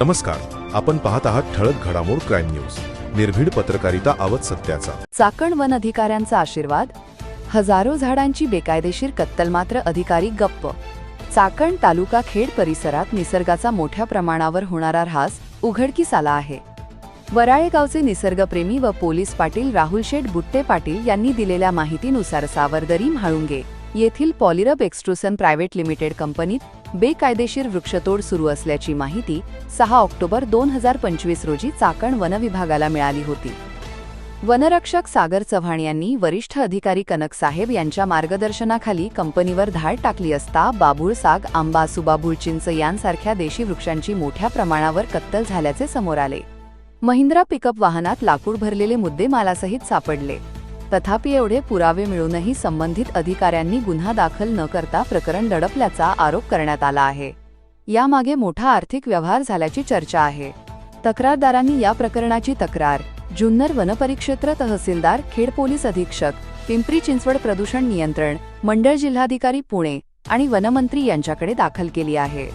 नमस्कार आपण पाहत आहात ठळक घडामोड क्राईम न्यूज. निर्भीड पत्रकारिता आवत सत्याचा. चाकण वन अधिकाऱ्यांचा आशीर्वाद? हजारो झाडांची बेकायदेशीर कत्तल मात्र अधिकारी गप्प. चाकण तालुका खेड परिसरात निसर्गाचा मोठ्या प्रमाणावर होणारा ऱ्हास उघडकीस आला आहे. वराळेगावचे निसर्गप्रेमी व पोलीस पाटील राहुल शेठ बुट्टे पाटील यांनी दिलेल्या माहितीनुसार सावरदरी म्हाळुंगे येथील पॉलिरब एक्स्ट्रुसन प्रायव्हेट लिमिटेड कंपनीत बेकायदेशीर वृक्षतोड सुरू असल्याची माहिती सहा ऑक्टोबर दोन हजार पंचवीस रोजी चाकण वनविभागाला मिळाली होती. वनरक्षक सागर चव्हाण यांनी वरिष्ठ अधिकारी कनक साहेब यांच्या मार्गदर्शनाखाली कंपनीवर धाड टाकली असता बाबूळ साग आंबा सुबाबुळ चिंच यांसारख्या देशी वृक्षांची मोठ्या प्रमाणावर कत्तल झाल्याचे समोर आले. महिंद्रा पिकअप वाहनात लाकूड भरलेले मुद्देमालासहित सापडले. तथापि एवढे पुरावे मिळूनही संबंधित अधिकाऱ्यांनी गुन्हा दाखल न करता प्रकरण दडपल्याचा आरोप करण्यात आला आहे. यामागे मोठा आर्थिक व्यवहार झाल्याची चर्चा आहे. तक्रारदारांनी या प्रकरणाची तक्रार जुन्नर वनपरिक्षेत्र तहसीलदार खेड पोलीस अधीक्षक पिंपरी चिंचवड प्रदूषण नियंत्रण मंडळ जिल्हाधिकारी पुणे आणि वनमंत्री यांच्याकडे दाखल केली आहे.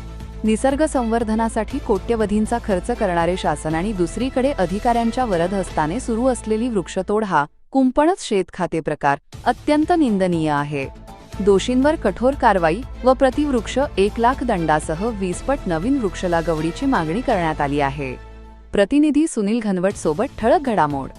निसर्ग संवर्धनासाठी कोट्यवधींचा खर्च करणारे शासन आणि दुसरीकडे अधिकाऱ्यांच्या वरदहस्ताने सुरू असलेली वृक्षतोड हा कुंपणच शेतखाते प्रकार अत्यंत निंदनीय आहे. दोषींवर कठोर कारवाई व प्रतिवृक्ष एक लाख दंडासह वीसपट नवीन वृक्ष लागवडीची मागणी करण्यात आली आहे. प्रतिनिधी सुनील घनवट सोबत ठळक घडामोड.